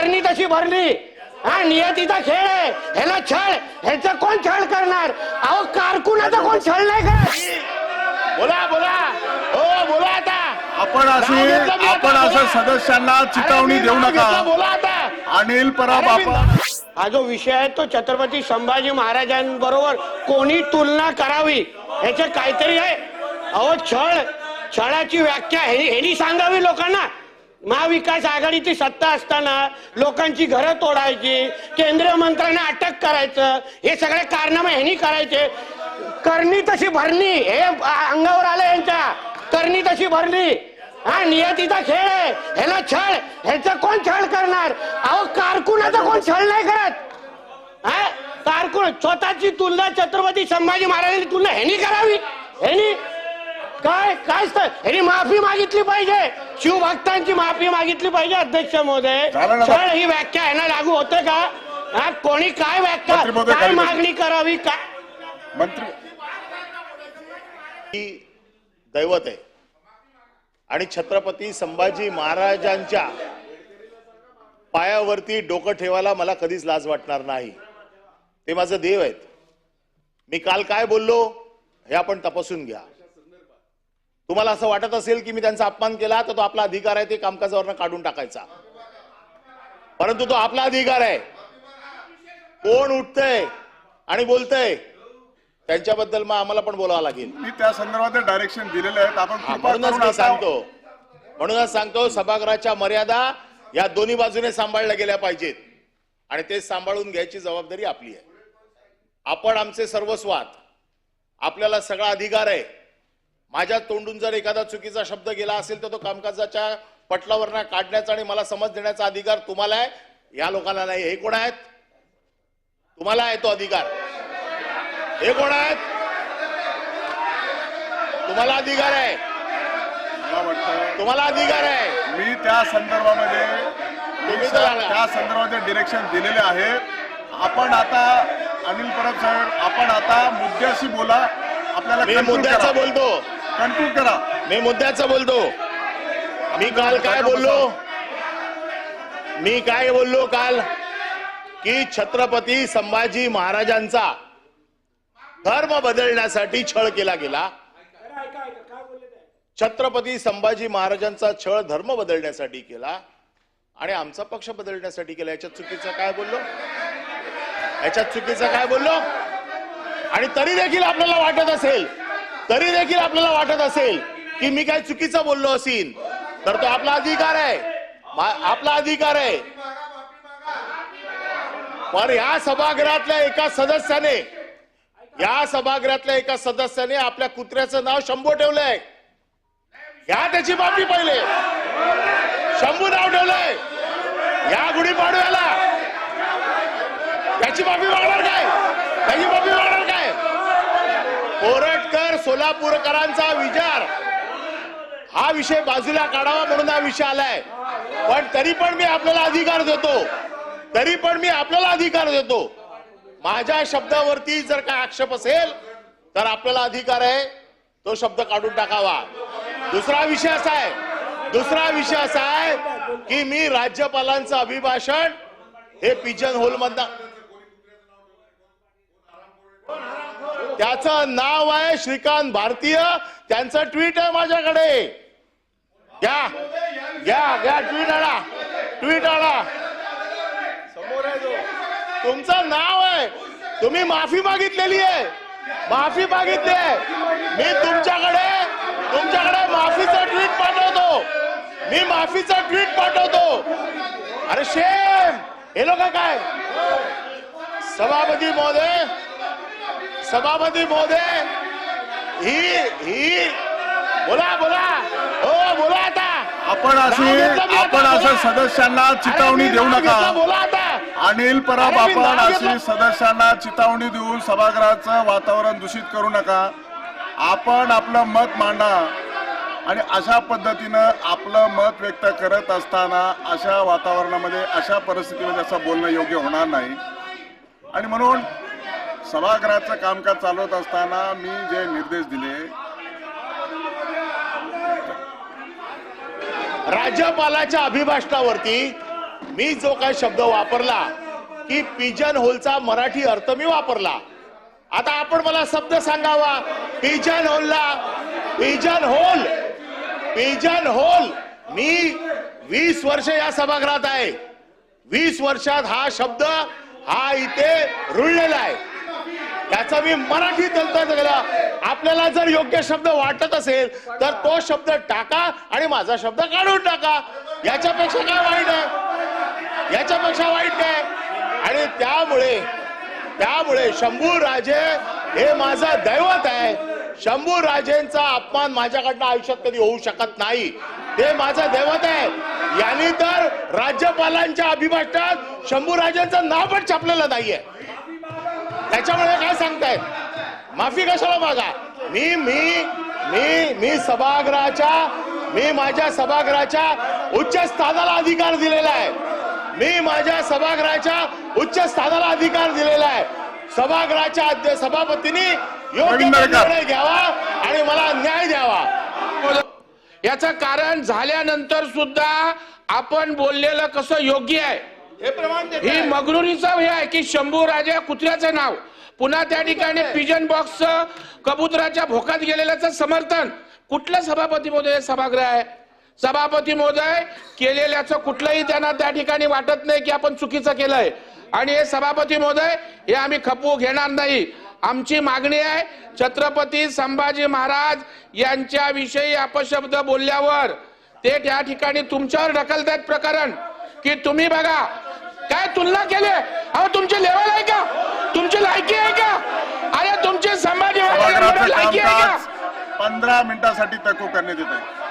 करणी तशी भरली. हा नियतीचा खेळ आहे. ह्याला छळ. ह्याचा कोण छळ करणार? अहो कारकुनाचा कोण छळ नाही करत? बोला बोला. हो बोला आता. आपण आता, आपण असं बोला. सदस्यांना चितावणी देऊ नका. बोला आता. अनिल मी आपण हा जो विषय आहे तो छत्रपती संभाजी महाराजांबरोबर कोणी तुलना करावी ह्याचे काहीतरी आहे. अहो छळ. छळाची व्याख्या हे- ह्यांनी सांगावी लोकांना. महाविकास आघाडीची सत्ता असताना लोकांची घरं तोडायची केंद्रीय मंत्र्यांना अटक करायचं हे सगळे कारनामे ह्यांनी करायचे. करणी तशी भरणी हे अंगावर आलं यांच्या. करणी तशी भरली. हा नियतीचा खेळ आहे. ह्याला छळ. ह्याचा कोण छळ करणार? अहो कारकुनाचा कोण छळ नाही करत. हा? कारकुन स्वतःची तुलना छत्रपती संभाजी महाराजांची तुलना ह्यानी करावी. ह्यानी काय काय ह्यानी माफी मागितली पाहिजे. शिवभक्तांची माफी मागितली पाहिजे अध्यक्ष महोदय? छळ ही व्याख्या ह्यांना लागू होते का? हा कोणी काय व्याख्या मंत्री महोदय, काय. मागणी करावी? काय मंत्री ही दैवत आहे. आणि छत्रपती संभाजी महाराजांच्या पायावरती डोकं ठेवायला मला कधीच लाज वाटणार नाही. ते माझं देव आहेत. मी काल काय बोललो हे आपण तपासून घ्या. तुम्हाला असं वाटत असेल की मी त्यांचा अपमान केला तर तो आपला अधिकार आहे ते कामकाजावरनं काढून टाकायचा. परंतु तो आपला अधिकार आहे. कोण उठतंय आणि बोलतंय त्यांच्याबद्दल मग आम्हाला पण बोलावं लागेल. मी त्या संदर्भात डायरेक्शन दिलेले आहेत. आपण म्हणूनच सांगतो. म्हणूनच सांगतो सभागृहाच्या मर्यादा या दोन्ही बाजूने सांभाळल्या गेल्या पाहिजेत. आणि ते सांभाळून घ्यायची जबाबदारी आपली आहे. आपण आमचे सर्वस्वात आपल्याला सगळा अधिकार आहे. माझ्या तोंडून जर एखादा चुकीचा शब्द गेला असेल तर तो कामकाजाच्या पटलावर काढण्याचा आणि मला समज देण्याचा अधिकार तुम्हाला आहे? या लोकांना नाही. हे कोण आहेत? तुम्हाला आहे तो अधिकार. हे कोण आहेत? तुम्हाला अधिकार आहे. तुम्हाला अधिकार आहे. मी त्या संदर्भामध्ये तुम्ही त्या संदर्भात डिरेक्शन दिलेले आहे. आपण आता अनिल परब साहेब आपण आता मुद्द्याशी बोला. आपल्याला मी मुद्द्याचं बोलतो. कन्क्लूड करा. मी मुद्द्याचं बोलतो. मी काल काय बोललो? मी काय बोललो काल? की छत्रपती संभाजी महाराजांचा धर्म बदलण्यासाठी छळ केला गेला. छत्रपती संभाजी महाराजांचा छळ धर्म बदलण्यासाठी केला. आणि आमचा पक्ष बदलण्यासाठी केला. याच्यात चुकीचं काय बोललो? याच्यात चुकीचं काय बोललो? आणि तरी देखील आपल्याला वाटत असेल तरी देखील आपल्याला वाटत असेल की मी काय चुकीचं बोललो असेल तर तो आपला अधिकार आहे. आपला अधिकार आहे. पण या सभागृहातल्या एका सदस्याने या सभागृहातल्या एका सदस्याने आपल्या कुत्र्याचं नाव शंभू ठेवलंय. ह्या त्याची बाबी पहिले. शंभू नाव ठेवलंय. या गुढीपाडव्याला त्याची बाबी मागणार काय? त्याची बाबी मागणार काय? कोरटकर सोलापूरकरांचा विचार. हा विषय बाजूला काढावा म्हणून हा विषय आलाय. पण तरी पण मी आपल्याला अधिकार देतो. तरी पण मी आपल्याला अधिकार देतो. माझ्या शब्दावरती जर काय आक्षेप असेल तर आपल्याला अधिकार आहे तो शब्द काढून टाकावा. दुसरा विषय असा आहे दुसरा विषय असा आहे की मी राज्यपालांचं अभिभाषण हे पिजन होल मधनं त्याचं नाव आहे श्रीकांत भारतीय. त्यांचं ट्विट आहे माझ्याकडे. घ्या. घ्या घ्या ट्विट आणा. ट्विट आणा. समोर आहे तो. तुमचं नाव आहे. तुम्ही माफी मागितलेली आहे. माफी मागितली आहे. मी तुमच्याकडे तुमच्याकडे माफीचं ट्विट पाठवतो. मी माफीचं ट्विट पाठवतो. अरे शेम हे लोक काय? सभापती महोदय सभापती महोदय ही ही. बोला बोला. हो बोला आता. आपण आता, आपण असं. सदस्यांना चितावणी देऊ नका. अनिल परब आपण अशी. सदस्यांना चितावणी देऊन सभागृहाचं वातावरण दूषित करू नका. आपण आपलं मत मांडा आणि अशा पद्धतीनं आपलं मत व्यक्त करत असताना अशा वातावरणामध्ये अशा परिस्थितीमध्ये असं बोलणं योग्य होणार नाही. आणि म्हणून सभागृहाचं कामकाज चालवत असताना मी जे निर्देश दिले राज्यपालाच्या अभिभाषणावरती मी जो काय शब्द वापरला की पिजन होलचा मराठी अर्थ मी वापरला. आता आपण मला शब्द सांगावा. पिजन होलला पिजन होल पिजन होल. मी वीस वर्ष या सभागृहात आहे. वीस वर्षात हा शब्द हा इथे रुळलेला आहे. याचा मी मराठी दलता केला. आपल्याला जर योग्य शब्द वाटत असेल तर तो शब्द टाका आणि माझा शब्द काढून टाका. याच्यापेक्षा काय वाईट आहे? याच्यापेक्षा वाईट काय? आणि त्यामुळे त्यामुळे शंभू राजे हे माझं दैवत आहे. शंभू राजेंचा अपमान माझ्याकडनं आयुष्यात कधी होऊ शकत नाही. ते माझं दैवत आहे. यांनी तर राज्यपालांच्या अभिभाषणात शंभू राजेंचं नाव पण छापलेलं नाहीये. त्याच्यामुळे काय सांगतायत माफी कशाला मागा? मी मी मी मी सभागृहाच्या मी माझ्या सभागृहाच्या उच्च स्थानाला अधिकार दिलेला आहे. मी माझ्या सभागृहाच्या उच्च स्थानाला अधिकार दिलेला आहे. सभागृहाच्या अध्य सभापतींनी योग्य. निर्णय घ्यावा आणि मला न्याय द्यावा. याचं कारण झाल्यानंतर सुद्धा आपण बोललेलं कसं योग्य आहे? हे प्रमाण देत ही. मगरुरीचं हे आहे की शंभू राजा कुत्र्याचं नाव. पुन्हा त्या ठिकाणी पिजन बॉक्स कबुतराच्या भोकात गेलेल्याचं समर्थन. कुठल्या सभापती महोदय सभागृह आहे? सभापती महोदय केलेल्याचं कुठलंही त्यांना त्या ठिकाणी वाटत नाही की आपण चुकीचं केलंय. आणि हे सभापती महोदय हे आम्ही खपवू घेणार नाही. आमची मागणी आहे छत्रपती संभाजी महाराज यांच्या विषयी अपशब्द बोलल्यावर ते त्या ठिकाणी तुमच्यावर ढकलतायत प्रकरण. की तुम्ही बघा काय तुलना केली? अहो तुमची लेवल आहे का? तुमची लायकी आहे का? अरे तुमची सभागृहाचं लायकी आहे का? पंधरा मिनिटासाठी तहकूब करण्यात येत आहे